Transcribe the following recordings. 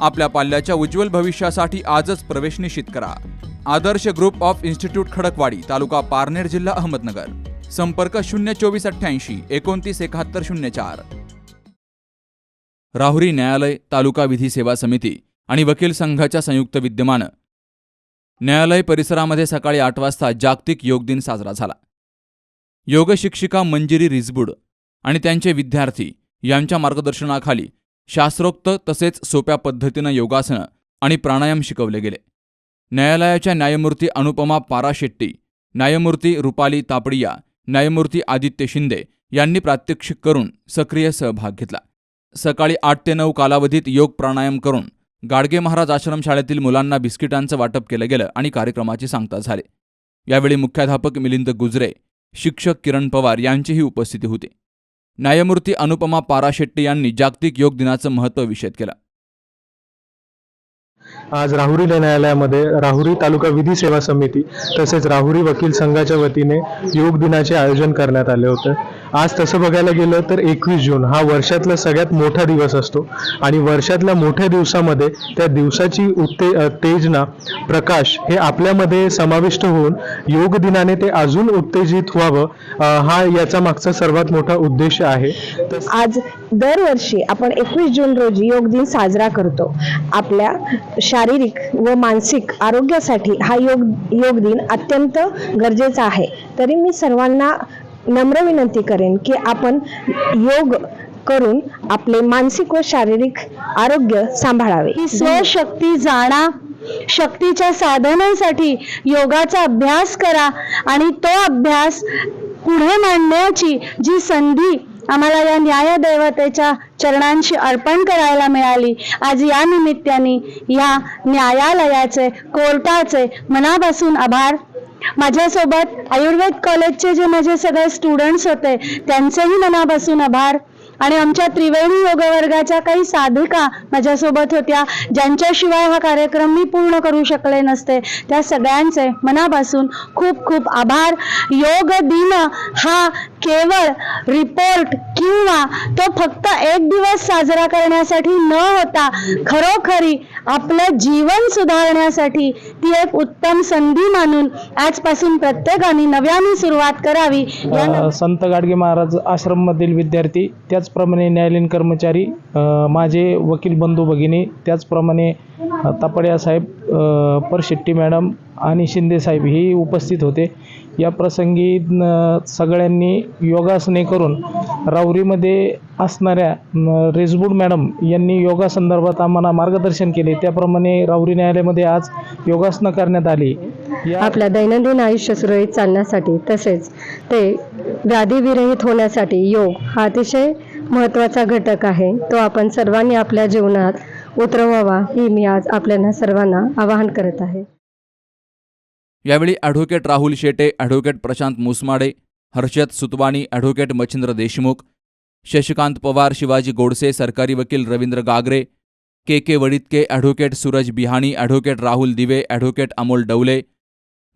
आपल्या पाल्याच्या उज्ज्वल भविष्यासाठी आजच प्रवेश निश्चित करा. Adarsh group of institute Khadakwadi taluka Parner जिल्हा अहमदनगर. संपर्क शून्य चोवीस अठ्ठ्याऐंशी एकोणतीस एकाहत्तर शून्य चार. राहुरी न्यायालय तालुका विधी सेवा समिती आणि वकील संघाच्या संयुक्त विद्यमानं. न्यायालय परिसरामध्ये सकाळी आठ वाजता जागतिक योग दिन साजरा झाला. योग शिक्षिका मंजिरी रिजबुड आणि त्यांचे विद्यार्थी यांच्या मार्गदर्शनाखाली शास्त्रोक्त तसेच सोप्या पद्धतीनं योगासनं आणि प्राणायाम शिकवले गेले. न्यायालयाच्या न्यायमूर्ती अनुपमा पाराशेट्टी न्यायमूर्ती रुपाली तापडिया न्यायमूर्ती आदित्य शिंदे यांनी प्रात्यक्षिक करून सक्रिय सहभाग घेतला. सकाळी आठ ते नऊ कालावधीत योग प्राणायाम करून गाडगे महाराज आश्रमशाळेतील मुलांना बिस्किटांचं वाटप केलं गेलं आणि कार्यक्रमाची सांगता झाली. यावेळी मुख्याध्यापक मिलिंद गुजरे शिक्षक किरण पवार यांचीही उपस्थिती होती. न्यायमूर्ती अनुपमा पाराशेट्टी यांनी जागतिक योग दिनाचं महत्त्व विषद केलं. आज राहुरी न्यायालयामध्ये राहुरी तालुका विधी सेवा समिती तसेच राहुरी वकील संघाच्या वतीने योग दिनाचे आयोजन करण्यात आले होते. आज तसं बघायला गेलं तर एकवीस जून हा वर्षातला सगळ्यात मोठा दिवस असतो. आणि वर्षातल्या मोठ्या दिवसामध्ये त्या दिवसाची उत्ते तेजना प्रकाश हे आपल्यामध्ये समाविष्ट होऊन योग दिनाने ते अजून उत्तेजित व्हावं हा याचा मागचा सर्वात मोठा उद्देश आहे. आज दरवर्षी आपण एकवीस जून रोजी योग दिन साजरा करतो. आपल्या शारीरिक व मानसिक आरोग्यासाठी हा योग योग दिन अत्यंत गरजेचा आहे. तरी मी सर्वांना नम्र विनंती करेन की आपण योग करून आपले मानसिक व शारीरिक आरोग्य सांभाळावे. ही स्वशक्ती जाणा. शक्तीच्या साधनेसाठी योगाचा अभ्यास करा आणि तो अभ्यास पुढे मांडण्याची जी संधी आम्हाला या न्यायदैवतेच्या चरणांशी अर्पण करायला मिळाली आज या निमित्ताने या न्यायालयाचे कोर्टाचे मनापासून आभार. माझ्यासोबत आयुर्वेद कॉलेजचे जे माझे सगळे स्टुडंट्स होते त्यांचेही मनापासून आभार. आणि आमच्या त्रिवेणी योग वर्गाच्या काही साधिका माझ्यासोबत होत्या ज्यांच्याशिवाय हा कार्यक्रम मी पूर्ण करू शकले नसते. त्या सगळ्यांचे मनापासून खूप खूप आभार. योग दिन हा केवळ रिपोर्ट किंवा तो फक्त एक दिवस साजरा करण्यासाठी न होता खरोखरी आपलं जीवन सुधारण्यासाठी ती एक उत्तम संधी मानून आजपासून प्रत्येकाने नव्याने सुरुवात करावी. संत गाडगे महाराज आश्रममधील विद्यार्थी त्याचप्रमाणे न्यायालयीन कर्मचारी माझे वकील बंधू भगिनी त्याचप्रमाणे तापडिया साहेब परशेट्टी मॅडम आणि शिंदे साहेब हेही उपस्थित होते. या प्रसंगी सगळ्यांनी योगासने करून राऊरीमध्ये असणाऱ्या रेजबूड मॅडम यांनी योगासंदर्भात आम्हाला मार्गदर्शन केले. त्याप्रमाणे राऊरी न्यायालयामध्ये आज योगासनं करण्यात आली. आपल्या दैनंदिन आयुष्य सुरळीत चालण्यासाठी तसेच ते व्याधीविरहित होण्यासाठी योग हा अतिशय महत्त्वाचा घटक आहे. तो आपण सर्वांनी आपल्या जीवनात उतरवावा ही मी आज आपल्याला सर्वांना आवाहन करत आहे. यावेळी advocate Rahul Shete advocate Prashant Musmade Harshad Sutwani advocate Machhindra Deshmukh Shashikant Pawar Shivaji Godse सरकारी वकील Ravindra Gagare K K Waditke advocate Suraj Bihani advocate Rahul Dive advocate Amol Dawale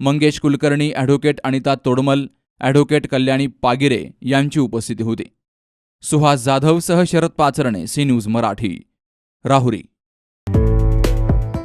Mangesh Kulkarni advocate Anita Todmal advocate Kalyani Pagire यांची उपस्थिती होती. Suhas जाधवसह Sharad Pacharane C news Marathi Rahuri.